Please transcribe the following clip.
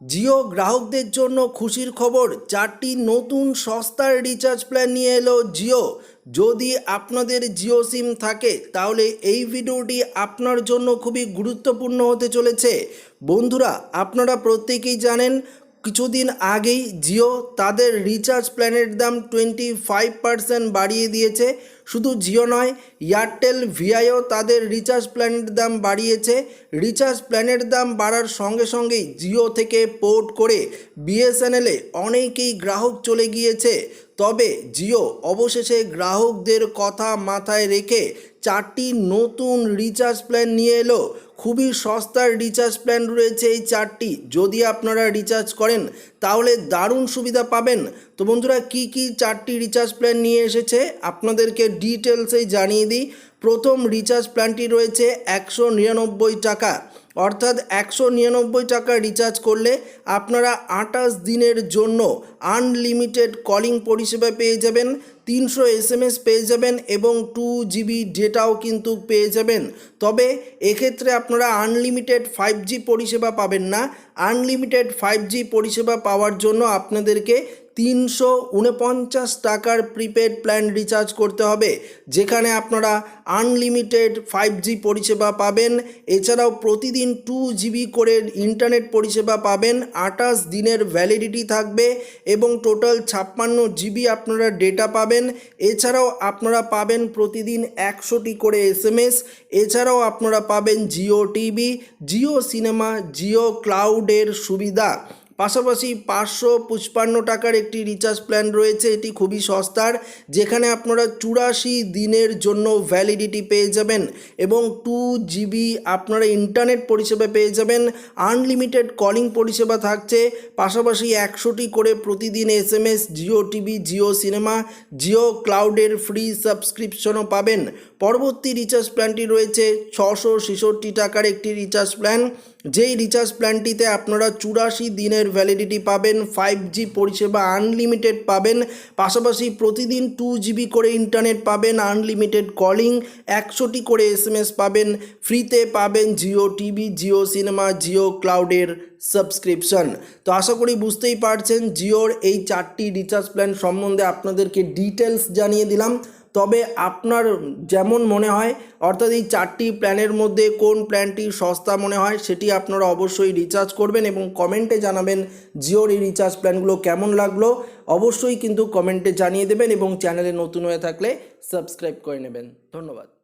জিও গ্রাহকদের জন্য খুশির খবর, চারটি নতুন সস্তার রিচার্জ প্ল্যান নিয়ে এলো জিও। যদি আপনাদের জিও সিম থাকে, তাহলে এই ভিডিওটি আপনার জন্য খুবই গুরুত্বপূর্ণ হতে চলেছে। বন্ধুরা, আপনারা প্রত্যেকেই জানেন কিছুদিন আগেই জিও তাদের রিচার্জ প্ল্যানের দাম টোয়েন্টি ফাইভ পার্সেন্ট বাড়িয়ে দিয়েছে। শুধু জিও নয় এয়ারটেল ভিআইও তাদের রিচার্জ প্ল্যানের দাম বাড়িয়েছে। রিচার্জ প্ল্যানের দাম বাড়ার সঙ্গে সঙ্গেই জিও থেকে পোর্ট করে বিএসএনএলে অনেকেই গ্রাহক চলে গিয়েছে। তবে জিও অবশেষে গ্রাহকদের কথা মাথায় রেখে চারটি নতুন রিচার্জ প্ল্যান নিয়ে এলো। খুবই সস্তার রিচার্জ প্ল্যান রয়েছে এই চারটি। যদি আপনারা রিচার্জ করেন, তাহলে দারুণ সুবিধা পাবেন। তো বন্ধুরা, কি কি চারটি রিচার্জ প্ল্যান নিয়ে এসেছে আপনাদেরকে ডিটেলসেই জানিয়ে দিই। প্রথম রিচার্জ প্ল্যানটি রয়েছে একশো নিরানব্বই টাকা। অর্থাৎ একশো নিরানব্বই টাকা রিচার্জ করলে আপনারা আঠাশ দিনের জন্য আনলিমিটেড কলিং পরিষেবা পেয়ে যাবেন, তিনশো এস এম এস পেয়ে যাবেন এবং টু জিবি ডেটাও কিন্তু পেয়ে যাবেন। তবে এক্ষেত্রে আপনারা আনলিমিটেড ফাইভ জি পরিষেবা পাবেন না। আনলিমিটেড ফাইভ জি পরিষেবা পাওয়ার জন্য আপনাদেরকে তিনশো উনপঞ্চাশ টাকার প্রিপেড প্ল্যান রিচার্জ করতে হবে, যেখানে আপনারা আনলিমিটেড ফাইভ জি পরিষেবা পাবেন। এছাড়াও প্রতিদিন টু জিবি করে ইন্টারনেট পরিষেবা পাবেন, আঠাশ দিনের ভ্যালিডিটি থাকবে এবং টোটাল ছাপ্পান্ন জিবি আপনারা ডেটা পাবেন। এছাড়াও আপনারা পাবেন প্রতিদিন একশোটি করে এস এছাড়াও আপনারা পাবেন জিও টিভি জিও সিনেমা জিও ক্লাউডের সুবিধা। পাশাপাশি পাঁচশো পঁচপান্ন টাকার একটি রিচার্জ প্ল্যান রয়েছে, এটি খুবই সস্তার, যেখানে আপনারা চুরাশি দিনের জন্য ভ্যালিডিটি পেয়ে যাবেন এবং টু জিবি আপনারা ইন্টারনেট পরিষেবা পেয়ে যাবেন আনলিমিটেড কলিং পরিষেবা থাকছে, পাশাপাশি একশোটি করে প্রতিদিন S M S Jio TV Jio cinema Jio ক্লাউডের free সাবস্ক্রিপশনও পাবেন। পরবর্তী রিচার্জ প্ল্যানটি রয়েছে। ছশো ছেষট্টি টাকার একটি রিচার্জ প্ল্যান যেই রিচার্জ প্ল্যানটিতে আপনারা চুরাশি দিনের ভ্যালিডিটি পাবেন ফাইভ জি পরিষেবা আনলিমিটেড পাবেন, পাশাপাশি প্রতিদিন টু জিবি করে ইন্টারনেট পাবেন আনলিমিটেড কলিং একশোটি করে এস এম এস পাবেন ফ্রিতে পাবেন জিও টিভি জিও সিনেমা জিও ক্লাউডের সাবস্ক্রিপশন তো আশা করি বুঝতেই পারছেন জিওর এই চারটি রিচার্জ প্ল্যান সম্বন্ধে আপনাদেরকে ডিটেলস জানিয়ে দিলাম। তবে আপনার যেমন মনে হয়, অর্থাৎ এই চারটি প্ল্যানের মধ্যে কোন প্ল্যানটি সস্তা মনে হয় সেটি আপনারা অবশ্যই রিচার্জ করবেন এবং কমেন্টে জানাবেন জিওর এই রিচার্জ প্ল্যানগুলো কেমন লাগল। অবশ্যই কিন্তু কমেন্টে জানিয়ে দেবেন এবং চ্যানেলে নতুন হয়ে থাকলে সাবস্ক্রাইব করে নেবেন। ধন্যবাদ।